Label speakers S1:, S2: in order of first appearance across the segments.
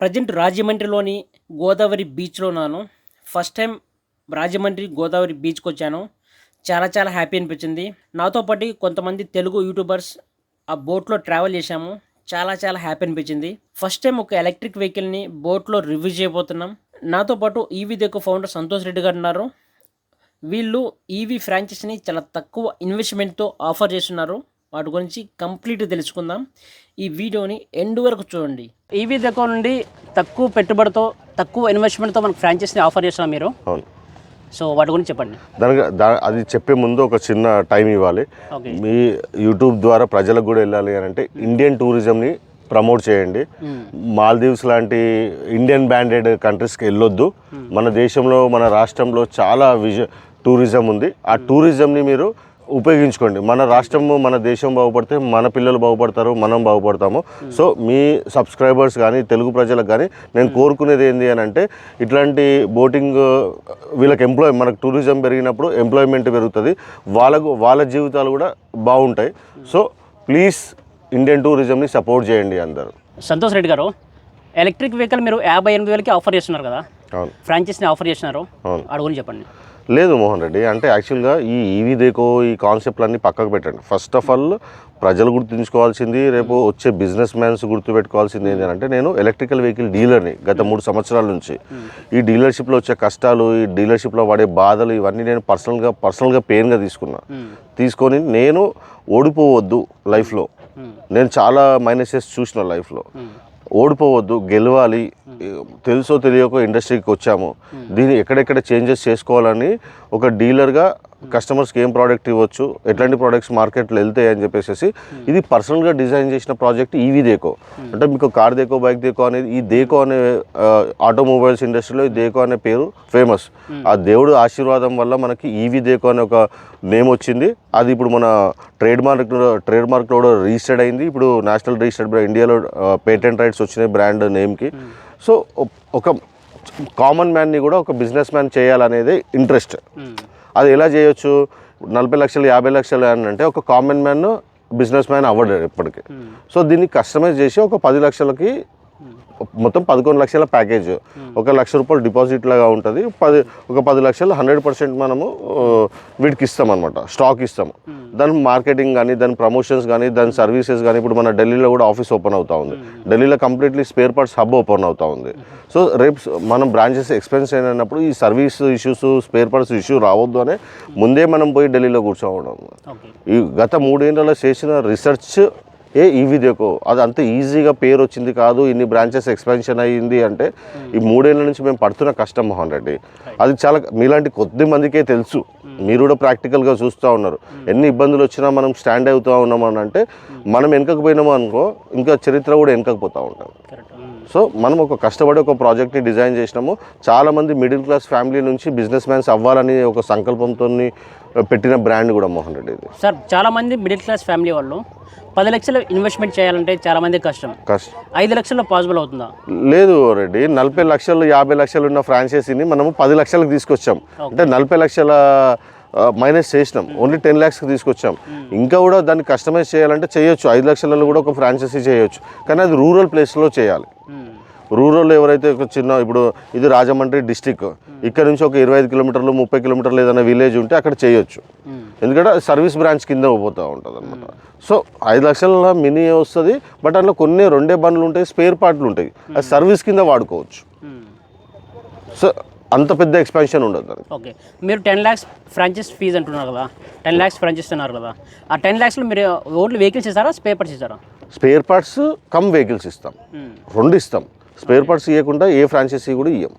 S1: Present రాజమండ్రిలోని Godavari బీచ్లో ఉన్నాను. First time Rajahmundry Godavari బీచ్కి వచ్చాను. చాలా చాలా హ్యాపీ అనిపించింది. నాతో పాటు కొంతమంది తెలుగు యూట్యూబర్స్ ఆ బోట్లో ట్రావెల్ చేశాము. చాలా చాలా హ్యాపీ అనిపించింది. ఫస్ట్ టైం ఒక ఎలక్ట్రిక్ వెహికల్ని బోట్లో రివ్యూ చేయబోతున్నాం. నాతో పాటు ఈవీ దగ్గర ఫౌండర్ సంతోష్ రెడ్డి గారు ఉన్నారు. వీళ్ళు ఈవీ ఫ్రాంచైజీని చాలా తక్కువ ఇన్వెస్ట్మెంట్తో ఆఫర్ చేస్తున్నారు. వాటి గురించి కంప్లీట్ తెలుసుకుందాం. ఈ వీడియోని ఎండ్ వరకు చూడండి. ఈవీ దగ్గర నుండి తక్కువ పెట్టుబడితో తక్కువ ఇన్వెస్ట్మెంట్తో మనకు ఫ్రాంచైజీని ఆఫర్ చేస్తున్నారు మీరు.
S2: అవును.
S1: సో వాటి గురించి చెప్పండి.
S2: దానికి దా అది చెప్పే ముందు ఒక చిన్న టైం ఇవ్వాలి.
S1: ఓకే.
S2: మీ యూట్యూబ్ ద్వారా ప్రజలకు కూడా వెళ్ళాలి అని అంటే ఇండియన్ టూరిజంని ప్రమోట్ చేయండి. మాల్దీవ్స్ లాంటి ఇండియన్ బ్యాండెడ్ కంట్రీస్కి వెళ్ళొద్దు. మన దేశంలో మన రాష్ట్రంలో చాలా విజ టూరిజం ఉంది. ఆ టూరిజంని మీరు ఉపయోగించుకోండి. మన రాష్ట్రము మన దేశం బాగుపడితే మన పిల్లలు బాగుపడతారు మనం బాగుపడతాము. సో మీ సబ్స్క్రైబర్స్ కానీ తెలుగు ప్రజలకు కానీ నేను కోరుకునేది ఏంటి అని అంటే ఇట్లాంటి బోటింగ్ వీళ్ళకి ఎంప్లాయ్ మనకు టూరిజం పెరిగినప్పుడు ఎంప్లాయ్మెంట్ పెరుగుతుంది. వాళ్ళకు వాళ్ళ జీవితాలు కూడా బాగుంటాయి. సో ప్లీజ్ ఇండియన్ టూరిజంని సపోర్ట్ చేయండి అందరూ.
S1: సంతోష్ రెడ్డి గారు ఎలక్ట్రిక్ వెహికల్ మీరు యాభై ఎనిమిది వేలకి ఆఫర్ చేస్తున్నారు కదా? ఫ్రాంచైజీని ఆఫర్ చేస్తున్నారు. గురించి చెప్పండి.
S2: లేదు మోహన్ రెడ్డి. అంటే యాక్చువల్గా ఈ ఈవీ దేకో ఈ కాన్సెప్ట్లన్నీ పక్కకు పెట్టండి. ఫస్ట్ ఆఫ్ ఆల్ ప్రజలు గుర్తుంచుకోవాల్సింది రేపు వచ్చే బిజినెస్ మ్యాన్స్ గుర్తుపెట్టుకోవాల్సింది ఏంటి అంటే నేను ఎలక్ట్రికల్ వెహికల్ డీలర్ని గత మూడు సంవత్సరాల నుంచి. ఈ డీలర్షిప్లో వచ్చే కష్టాలు ఈ డీలర్షిప్లో పడే బాధలు ఇవన్నీ నేను పర్సనల్గా పర్సనల్గా పెయిన్గా తీసుకున్నా. తీసుకొని నేను ఓడిపోవద్దు లైఫ్లో. నేను చాలా మైనసెస్ చూసిన లైఫ్లో. ఓడిపోవద్దు గెలవాలి. తెలుసో తెలియకో ఇండస్ట్రీకి వచ్చాము. దీన్ని ఎక్కడెక్కడ చేంజెస్ చేసుకోవాలని ఒక డీలర్గా కస్టమర్స్కి ఏం ప్రోడక్ట్ ఇవ్వచ్చు ఎట్లాంటి ప్రోడక్ట్స్ మార్కెట్లో వెళ్తాయి అని చెప్పేసి ఇది పర్సనల్గా డిజైన్ చేసిన ప్రాజెక్ట్ ఈవీ దేకో. అంటే మీకు కార్ దేకో బైక్ దేకో అనేది ఈ దేకో అనే ఆటోమొబైల్స్ ఇండస్ట్రీలో ఈ దేకో అనే పేరు ఫేమస్ ఆ దేవుడు ఆశీర్వాదం వల్ల మనకి ఈవీ దేకో అనే ఒక నేమ్ వచ్చింది. అది ఇప్పుడు మన ట్రేడ్ మార్క్ ట్రేడ్ మార్క్ కూడా రిజిస్టర్డ్ అయింది. ఇప్పుడు నేషనల్ రిజిస్టర్డ్ ఇండియాలో పేటెంట్ రైట్స్ వచ్చినాయి బ్రాండ్ నేమ్కి సో ఒక కామన్ మ్యాన్ని కూడా ఒక బిజినెస్ మ్యాన్ చేయాలనేది ఇంట్రెస్ట్ అది ఎలా చేయొచ్చు? నలభై లక్షలు యాభై లక్షలు అని అంటే ఒక కామన్ మ్యాన్ బిజినెస్ మ్యాన్ అవ్వడు ఎప్పటికీ సో దీన్ని కస్టమైజ్ చేసి ఒక పది లక్షలకి మొత్తం పదకొండు లక్షల ప్యాకేజ్. ఒక లక్ష రూపాయలు డిపాజిట్ లాగా ఉంటుంది. పది ఒక పది లక్షలు హండ్రెడ్ పర్సెంట్ మనము వీటికి ఇస్తాం అనమాట స్టాక్ ఇస్తాము. దాని మార్కెటింగ్ కానీ దాని ప్రమోషన్స్ కానీ దాని సర్వీసెస్ కానీ ఇప్పుడు మన ఢిల్లీలో కూడా ఆఫీస్ ఓపెన్ అవుతా ఉంది. ఢిల్లీలో completely spare parts hub open అవుతా ఉంది. సో రేపు మనం బ్రాంచెస్ ఎక్స్పెన్స్ అయినప్పుడు ఈ service issues spare parts issue రావద్దు అని ముందే మనం పోయి ఢిల్లీలో కూర్చోవడం. ఈ గత మూడేళ్ళలో చేసిన రీసెర్చ్ ఏ ఇవి దేకో అది అంత ఈజీగా పేరు వచ్చింది కాదు ఇన్ని బ్రాంచెస్ ఎక్స్పెన్షన్ అయ్యింది అంటే ఈ మూడేళ్ళ నుంచి మేము పడుతున్న కష్టం మోహన్ రెడ్డి. అది చాలా మీలాంటి కొద్ది మందికే తెలుసు. మీరు కూడా ప్రాక్టికల్గా చూస్తూ ఉన్నారు. ఎన్ని ఇబ్బందులు వచ్చినా మనం స్టాండ్ అవుతూ ఉన్నాం అని అంటే మనం వెనకకు పోయినాము అనుకో ఇంకా చరిత్ర కూడా వెనకపోతూ ఉంటాం. సో మనం ఒక కష్టపడి ఒక ప్రాజెక్ట్ని డిజైన్ చేసినాము. చాలామంది మిడిల్ క్లాస్ ఫ్యామిలీ నుంచి బిజినెస్ మ్యాన్స్ అవ్వాలని ఒక సంకల్పంతో పెట్టిన బ్రాండ్ కూడా మోహన్ రెడ్డి
S1: సార్ చాలామంది మిడిల్ క్లాస్ ఫ్యామిలీ వాళ్ళు పది లక్షలు ఇన్వెస్ట్మెంట్ చేయాలంటే చాలామంది కష్టం.
S2: కష్టం.
S1: ఐదు లక్షల్లో పాసిబుల్ అవుతుందా?
S2: లేదు రెడ్డి నలభై లక్షలు యాభై లక్షలు ఉన్న ఫ్రాంచైజీని మనము పది లక్షలకు తీసుకొచ్చాం. అంటే నలభై లక్షల మైనస్ చేసినాం. ఓన్లీ టెన్ ల్యాక్స్కి తీసుకొచ్చాం. ఇంకా కూడా దాన్ని కస్టమైజ్ చేయాలంటే చేయొచ్చు. ఐదు లక్షలలో కూడా ఒక ఫ్రాంచైజీ చేయొచ్చు. కానీ అది రూరల్ ప్లేస్లో చేయాలి. రూరల్ ఎవరైతే ఒక చిన్న ఇప్పుడు ఇది రాజమండ్రి డిస్టిక్ ఇక్కడ నుంచి ఒక ఇరవై ఐదు కిలోమీటర్లు ముప్పై కిలోమీటర్లు ఏదైనా విలేజ్ ఉంటే అక్కడ చేయొచ్చు. ఎందుకంటే సర్వీస్ బ్రాంచ్ కింద పోతూ ఉంటుంది అనమాట సో ఐదు లక్షల మినీ వస్తుంది బట్ అందులో కొన్ని రెండే బండ్లు ఉంటాయి స్పేర్ పార్ట్లు ఉంటాయి. అది సర్వీస్ కింద వాడుకోవచ్చు. సో అంత పెద్ద ఎక్స్పాన్షన్ ఉండదు
S1: ఓకే. మీరు టెన్ ల్యాక్స్ ఫ్రాంచైజ్ ఫీజ్ అంటున్నారు కదా టెన్ ల్యాక్స్ ఫ్రాంచైజ్ అన్నారు కదా ఆ టెన్ ల్యాక్స్లో మీరు ఓన్లీ వెహికల్స్ ఇస్తారా పేపర్స్ ఇస్తారా?
S2: స్పేర్ పార్ట్స్ కమ్ వెహికల్స్ ఇస్తాం. రెండు ఇస్తాం. స్పేర్ పార్ట్స్ ఇవ్వకుండా ఏ ఫ్రాంచైజీ కూడా ఇవ్వం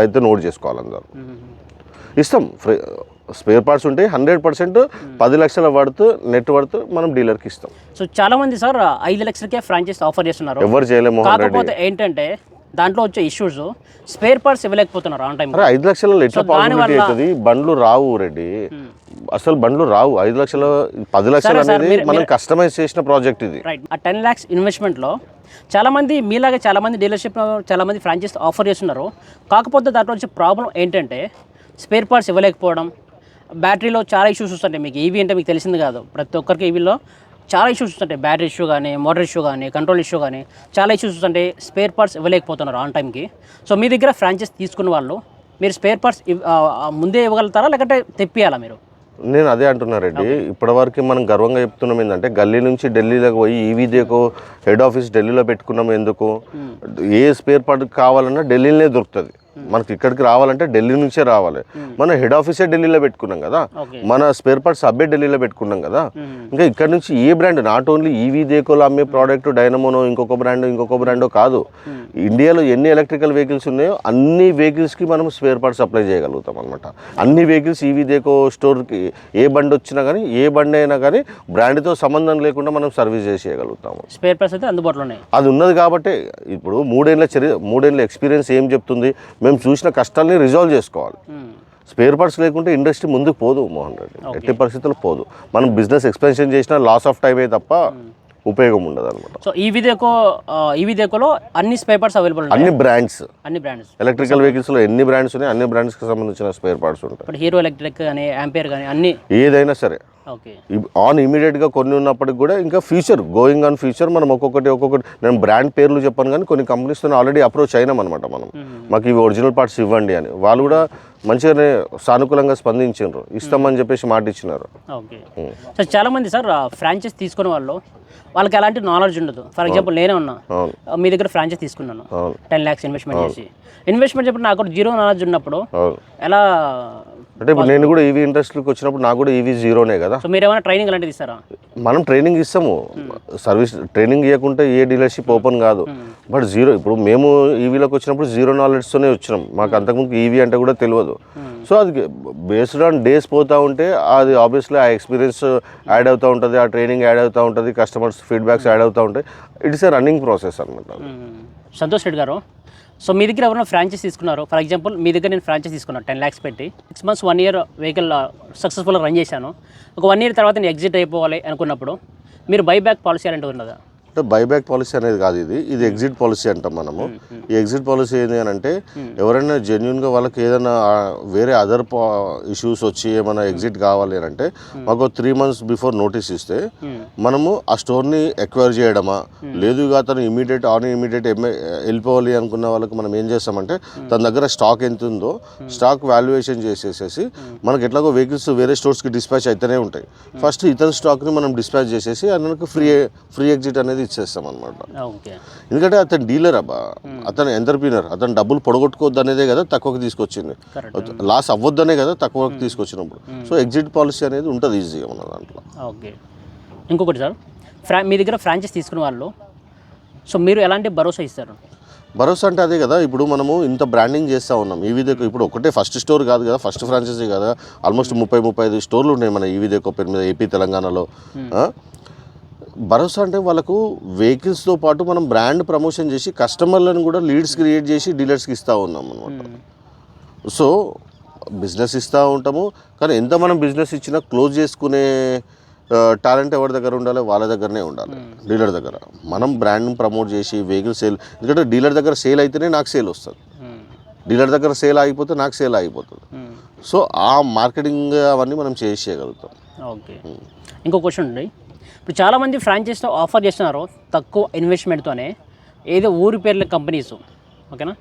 S2: అయితే నోట్ చేసుకోవాలి అందరూ. ఇస్తాం. ఫ్రీ స్పేర్ పార్ట్స్ ఉంటాయి హండ్రెడ్ పర్సెంట్ పది లక్షల వర్త్ నెట్ వర్త్ మనం డీలర్కి ఇస్తాం.
S1: సో చాలా మంది సార్ ఐదు లక్షలకే ఫ్రాంచైజ్ ఆఫర్ చేస్తున్నారు.
S2: ఎవరు చేయలేము
S1: కాకపోతే ఏంటంటే దాంట్లో వచ్చే ఇష్యూస్ స్పేర్ పార్ట్స్ ఇవ్వలేకపోతున్నారు ఆన్ టైం
S2: ఐదు ఎట్లా పాసిబిలిటీ అవుతుంది? బండ్లు రావు రెడ్డి అసలు బండ్లు రావు. ఐదు లక్షల పది లక్షలు అనేది మనం కస్టమైజ్ చేసిన ప్రాజెక్ట్ ఇది.
S1: రైట్ ఆ టెన్ ల్యాక్స్ ఇన్వెస్ట్మెంట్లో చాలామంది మీలాగే చాలామంది డీలర్షిప్లో చాలామంది ఫ్రాంచైజ్ ఆఫర్ చేస్తున్నారు. కాకపోతే దాంట్లో వచ్చే ప్రాబ్లం ఏంటంటే స్పేర్ పార్ట్స్ ఇవ్వలేకపోవడం. బ్యాటరీలో చాలా ఇష్యూస్ వస్తుంటాయి. మీకు ఈవీ అంటే మీకు తెలిసింది కాదు. ప్రతి ఒక్కరికి ఈవీలో చాలా ఇష్యూస్ వస్తుంటాయి. బ్యాటరీ ఇష్యూ కానీ మోటార్ ఇష్యూ కానీ కంట్రోల్ ఇష్యూ కానీ చాలా ఇష్యూస్ వస్తుంటాయి. స్పేర్ పార్ట్స్ ఇవ్వలేకపోతున్నారు ఆన్ టైంకి సో మీ దగ్గర ఫ్రాంచైజ్ తీసుకున్న వాళ్ళు మీరు స్పేర్ పార్ట్స్ ముందే ఇవ్వగలుగుతారా? లేకంటే తెప్పియాలా మీరు?
S2: నేను అదే అంటున్నా రెడ్డి. ఇప్పటివరకు మనం గర్వంగా చెప్తున్నాం ఏంటంటే గల్లీ నుంచి ఢిల్లీలోకి పోయి ఈవీ దేకో హెడ్ ఆఫీస్ ఢిల్లీలో పెట్టుకున్నాం ఎందుకు? ఏ స్పేర్ పార్ట్ కావాలన్నా ఢిల్లీలోనే దొరుకుతుంది. మనకి ఇక్కడికి రావాలంటే ఢిల్లీ నుంచే రావాలి. మనం హెడ్ ఆఫీసే ఢిల్లీలో పెట్టుకున్నాం కదా. మన స్పేర్ పార్ట్స్ అబ్బే ఢిల్లీలో పెట్టుకున్నాం కదా. ఇంకా ఇక్కడ నుంచి ఏ బ్రాండ్ నాట్ ఓన్లీ ఈవీ దేకోలో అమ్మే ప్రోడక్ట్ డైనమోనో ఇంకొక బ్రాండ్ ఇంకొక బ్రాండో కాదు. ఇండియాలో ఎన్ని ఎలక్ట్రికల్ వెహికల్స్ ఉన్నాయో అన్ని వెహికల్స్కి మనం స్పేర్ పార్ట్స్ సప్లై చేయగలుగుతాం అనమాట అన్ని వెహికల్స్ ఈవీ దేకో స్టోర్కి ఏ బండి వచ్చినా కానీ ఏ బండి అయినా కానీ బ్రాండ్తో సంబంధం లేకుండా మనం సర్వీస్ చేసేయగలుగుతాము
S1: స్పేర్ పార్ట్స్ అయితే అందుబాటులో ఉన్నాయి.
S2: అది ఉన్నది కాబట్టి ఇప్పుడు మూడేళ్ళ చరి మూడేళ్ళ ఎక్స్పీరియన్స్ ఏం చెప్తుంది? మేము చూసిన కష్టాలని రిజాల్వ్ చేసుకోవాలి. స్పేర్ పార్ట్స్ లేకుంటే ఇండస్ట్రీ ముందుకు పోదు మోహన్ రెడ్డి. ఎట్టి పరిస్థితుల్లో పోదు. మనం బిజినెస్ ఎక్స్పెన్షన్ చేసినా లాస్ ఆఫ్ టైం తప్ప ఉపయోగం ఉండదు అనమాట
S1: సో ఈ విదేకో ఈ విదేకోలో అన్ని స్పేర్ పార్ట్స్ అవైలబుల్
S2: అన్ని బ్రాండ్స్
S1: అన్ని బ్రాండ్స్
S2: ఎలక్ట్రికల్ వెహికల్స్లో ఎన్ని బ్రాండ్స్ ఉన్నాయి అన్ని బ్రాండ్స్కి సంబంధించిన స్పేర్ పార్ట్స్ ఉంటాయి.
S1: హీరో ఎలక్ట్రిక్ కానీ యాంపియర్ కానీ అన్ని
S2: ఏదైనా సరే. ఆన్ ఇమీడియట్గా కొన్ని ఉన్నప్పటికి కూడా ఇంకా ఫ్యూచర్ గోయింగ్ ఆన్ ఫ్యూచర్ మనం ఒక్కొక్కటి ఒక్కొక్కటి నేను బ్రాండ్ పేర్లు చెప్పాను కానీ కొన్ని కంపెనీస్తో ఆల్రెడీ అప్రోచ్ అయినాం అనమాట మనం. మాకు ఇవి ఒరిజినల్ పార్ట్స్ ఇవ్వండి అని. వాళ్ళు కూడా మంచిగానే సానుకూలంగా స్పందించారు ఇస్తామని చెప్పేసి మాట ఇచ్చినారు.
S1: ఓకే. సో చాలా మంది సార్ ఫ్రాంచైజ్ తీసుకునే వాళ్ళు వాళ్ళకి ఎలాంటి నాలెడ్జ్ ఉండదు. ఫర్ ఎగ్జాంపుల్ నేనే ఉన్నా. మీ దగ్గర ఫ్రాంచైజ్ తీసుకున్నాను. టెన్ ల్యాక్స్ ఇన్వెస్ట్మెంట్ చేసి. ఇన్వెస్ట్మెంట్ చెప్పిన నాకు జీరో నాలెడ్జ్ ఉన్నప్పుడు ఎలా
S2: అంటే ఇప్పుడు నేను కూడా ఈవీ ఇండస్ట్రీకి వచ్చినప్పుడు నాకు కూడా ఈవీ జీరోనే కదా.
S1: సో మీరు ఏమైనా ట్రైనింగ్ అలాంటిది ఇస్తారా?
S2: మనం ట్రైనింగ్ ఇస్తాము. సర్వీస్ ట్రైనింగ్ ఇవ్వకుంటే ఏ డీలర్షిప్ ఓపెన్ కాదు. బట్ జీరో ఇప్పుడు మేము ఈవీలోకి వచ్చినప్పుడు జీరో నాలెడ్జ్తోనే వచ్చినాం. మాకు అంతకుముందు ఈవీ అంటే కూడా తెలియదు. సో అది బేస్డ్ ఆన్ డేస్ పోతూ ఉంటే అది ఆబ్వియస్లీ ఆ ఎక్స్పీరియన్స్ యాడ్ అవుతూ ఉంటుంది ఆ ట్రైనింగ్ యాడ్ అవుతూ ఉంటుంది కస్టమర్స్ ఫీడ్బ్యాక్స్ యాడ్ అవుతూ ఉంటాయి ఇట్స్ ఏ రన్నింగ్ ప్రాసెస్ అనమాట.
S1: సంతోష్ రెడ్డి గారు సో మీ దగ్గర ఎవరైనా ఫ్రాంచైజ్ తీసుకున్నారు ఫర్ ఎగ్జాంపుల్ మీ దగ్గర నేను ఫ్రాంచైజ్ తీసుకున్నాను టెన్ ల్యాక్స్ పెట్టి six months one year vehicle సక్సెస్ఫుల్గా రన్ చేశాను. ఒక వన్ ఇయర్ తర్వాత నేను ఎగ్జిట్ అయిపోవాలి అనుకున్నప్పుడు మీరు బైబ్యాక్ పాలసీ అలాంటిది ఉన్నదా?
S2: అంటే బైబ్యాక్ పాలసీ అనేది కాదు ఇది. ఇది ఎగ్జిట్ పాలసీ అంటాం మనము. ఈ ఎగ్జిట్ పాలసీ ఏంటి అని అంటే ఎవరైనా జెన్యున్గా వాళ్ళకి ఏదైనా వేరే అదర్ ఇష్యూస్ వచ్చి ఏమైనా ఎగ్జిట్ కావాలి అని అంటే మాకు త్రీ మంత్స్ బిఫోర్ నోటీస్ ఇస్తే మనము ఆ స్టోర్ని ఎక్వైర్ చేయడమా? లేదు అతను ఇమీడియట్ ఆన్ ఇమీడియట్ వెళ్ళిపోవాలి అనుకున్న వాళ్ళకి మనం ఏం చేస్తామంటే తన దగ్గర స్టాక్ ఎంత ఉందో స్టాక్ వాల్యుయేషన్ చేసేసేసి మనకి ఎట్లాగో వెహికల్స్ వేరే స్టోర్స్కి డిస్పాచ్ అయితేనే ఉంటాయి. ఫస్ట్ ఇతర స్టాక్ని మనం డిస్పాచ్ చేసేసి అతనికి ఫ్రీ ఫ్రీ ఎగ్జిట్ అనేది ఇచ్చేస్తాం అనమాట
S1: ఓకే.
S2: ఎందుకంటే అతను డీలర్ అబ్బా. అతను ఎంటర్ప్రీనర్ అతను డబ్బులు పొడగొట్టుకోవద్దు అనేదే కదా తక్కువకి తీసుకొచ్చింది. లాస్ అవ్వద్దనే కదా తక్కువకి తీసుకొచ్చినప్పుడు. సో ఎగ్జిట్ పాలసీ అనేది ఉంటుంది ఈజీగా మన దాంట్లో.
S1: ఓకే. ఇంకొకటి సార్ ఫ్రా మీ దగ్గర ఫ్రాంచైజ్ తీసుకున్న వాళ్ళు సో మీరు ఎలాంటి భరోసా ఇస్తారు?
S2: భరోసా అంటే అదే కదా ఇప్పుడు మనము ఇంత బ్రాండింగ్ చేస్తూ ఉన్నాం. ఈ విధంగా ఇప్పుడు ఒకటే ఫస్ట్ స్టోర్ కాదు కదా ఫస్ట్ ఫ్రాంచైజీ కదా? ఆల్మోస్ట్ ముప్పై ముప్పై ఐదు స్టోర్లు ఉన్నాయి మన ఈ విధంగా పేరు మీద ఏపీ తెలంగాణలో? భరోసా అంటే వాళ్ళకు వెహికల్స్తో పాటు మనం బ్రాండ్ ప్రమోషన్ చేసి కస్టమర్లను కూడా లీడ్స్ క్రియేట్ చేసి డీలర్స్కి ఇస్తూ ఉన్నాం అనమాట సో బిజినెస్ ఇస్తూ ఉంటాము. కానీ ఎంత మనం బిజినెస్ ఇచ్చినా క్లోజ్ చేసుకునే టాలెంట్ ఎవరి దగ్గర ఉండాలి? వాళ్ళ దగ్గరనే ఉండాలి. డీలర్ దగ్గర. మనం బ్రాండ్ ప్రమోట్ చేసి వెహికల్ సేల్ ఎందుకంటే డీలర్ దగ్గర సేల్ అయితేనే నాకు సేల్ వస్తుంది. డీలర్ దగ్గర సేల్ ఆగిపోతే నాకు సేల్ ఆగిపోతుంది. సో ఆ మార్కెటింగ్ అవన్నీ మనం చేసేయగలుగుతాం
S1: ఓకే ఇంకో క్వశ్చన్ ఉంది ఇప్పుడు చాలామంది ఫ్రాంచైజ్తో ఆఫర్ చేస్తున్నారు తక్కువ ఇన్వెస్ట్మెంట్తోనే ఏదో ఊరి పేర్ల కంపెనీస్ ఓకేనా?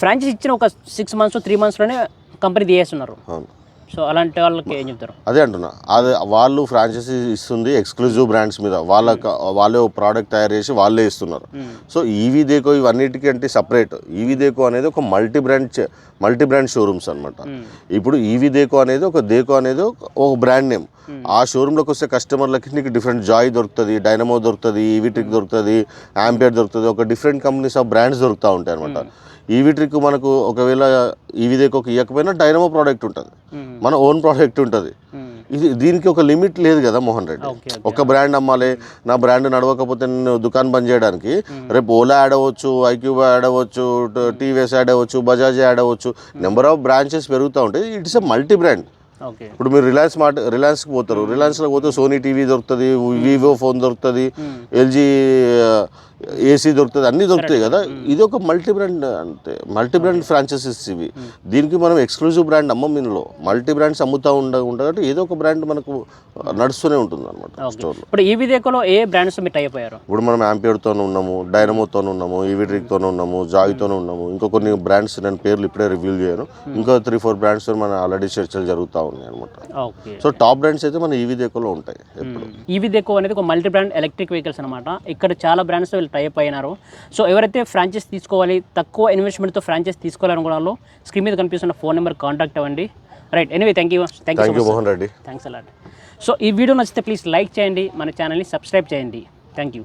S1: ఫ్రాంచైజ్ ఇచ్చిన ఒక సిక్స్ మంత్స్ త్రీ మంత్స్లోనే కంపెనీ తీయేస్తున్నారు సో అలాంటి వాళ్ళకి ఏం చెప్తారు?
S2: అదే అంటున్నా. అది వాళ్ళు ఫ్రాంచైజీ ఇస్తుంది ఎక్స్క్లూజివ్ బ్రాండ్స్ మీద. వాళ్ళ వాళ్ళే ప్రోడక్ట్ తయారు చేసి వాళ్ళే ఇస్తున్నారు. సో ఈవీ దేకో ఇవన్నిటికీ అంటే సపరేట్ ఈవీ దేకో అనేది ఒక multi brand multi brand showrooms అనమాట ఇప్పుడు ఈవీ దేకో అనేది ఒక దేకో అనేది ఒక- బ్రాండ్ నేమ్ ఆ షోరూంలోకి వస్తే కస్టమర్లకి నీకు డిఫరెంట్ జాయ్ దొరుకుతుంది డైనమో దొరుకుతుంది ఈవీ ట్రిక్ దొరుకుతుంది యాంపియర్ దొరుకుతుంది. ఒక డిఫరెంట్ కంపెనీస్ ఆఫ్ బ్రాండ్స్ దొరుకుతూ ఉంటాయి అనమాట ఈవీ ట్రిక్ మనకు ఒకవేళ ఈవీ దేకోకి ఇవ్వకపోయినా డైనమో ప్రోడక్ట్ ఉంటుంది. మన ఓన్ ప్రోడక్ట్ ఉంటుంది. ఇది దీనికి ఒక లిమిట్ లేదు కదా మోహన్ రెడ్డి. ఒక బ్రాండ్ అమ్మాలి నా బ్రాండ్ నడవకపోతే నేను దుకాణం బంద్ చేయడానికి రేపు ఓలా యాడ్ అవ్వచ్చు ఐక్యూబ్ యాడ్ అవ్వచ్చు టీవీఎస్ యాడ్ అవ్వచ్చు బజాజ్ యాడ్ అవ్వచ్చు నెంబర్ ఆఫ్ బ్రాంచెస్ పెరుగుతూ ఉంటాయి ఇట్స్ ఎ మల్టీ బ్రాండ్ ఇప్పుడు మీరు రిలయన్స్ మాట రిలయన్స్కి పోతారు. రిలయన్స్లో పోతే సోనీ టీవీ దొరుకుతుంది వివో ఫోన్ దొరుకుతుంది ఎల్జీ ఏసీ దొరుకుతుంది అన్నీ దొరుకుతాయి కదా. ఇది ఒక మల్టీ బ్రాండ్ అంతే మల్టీ బ్రాండ్ ఫ్రాంచైజీస్ ఇవి దీనికి మనం ఎక్స్క్లూజివ్ బ్రాండ్ అమ్మం ఇందులో. మల్టీ బ్రాండ్స్ అమ్ముతా ఉండ ఉండదు ఏదో ఒక బ్రాండ్ మనకు నడుస్తూనే ఉంటుంది అనమాట స్టోర్లో
S1: ఇప్పుడు ఈ విదేకోలో ఏ బ్రాండ్స్ మీరు టై అయిపోయారు
S2: ఇప్పుడు మనం యాంపియర్తో ఉన్నాము డైనమోతో ఉన్నాము ఈవిడ్రిక్తో ఉన్నాము జాయితో ఉన్నాము. ఇంకా కొన్ని బ్రాండ్స్ నేను పేర్లు ఇప్పుడే రివ్యూ చేయను. ఇంకా త్రీ ఫోర్ బ్రాండ్స్ మన ఆల్రెడీ చర్చలు జరుగుతూ ఉన్నాయి అనమాట సో టాప్ బ్రాండ్స్ అయితే మన ఈవీ దేకోలో ఉంటాయి ఎప్పుడు.
S1: ఈ విదేకో అనేది ఒక మల్టీ బ్రాండ్ ఎలక్ట్రిక్ వెహికల్స్ అనమాట ఇక్కడ చాలా బ్రాండ్స్ వీళ్ళు టై అప్ అయినారు. సో ఎవరైతే ఫ్రాంచైజ్ తీసుకోవాలి తక్కువ ఇన్వెస్ట్మెంట్తో ఫ్రాంచైజ్ తీసుకోవాలనుకున్నారో స్క్రీన్ మీద కనిపిస్తున్న ఫోన్ నెంబర్ కాంటాక్ట్ అవ్వండి. Right anyway thank you thank
S2: you Mohan Reddy
S1: thanks a lot so ఈ వీడియో నచ్చితే ప్లీజ్ లైక్ చేయండి. మన ఛానల్ని సబ్స్క్రైబ్ చేయండి. Thank you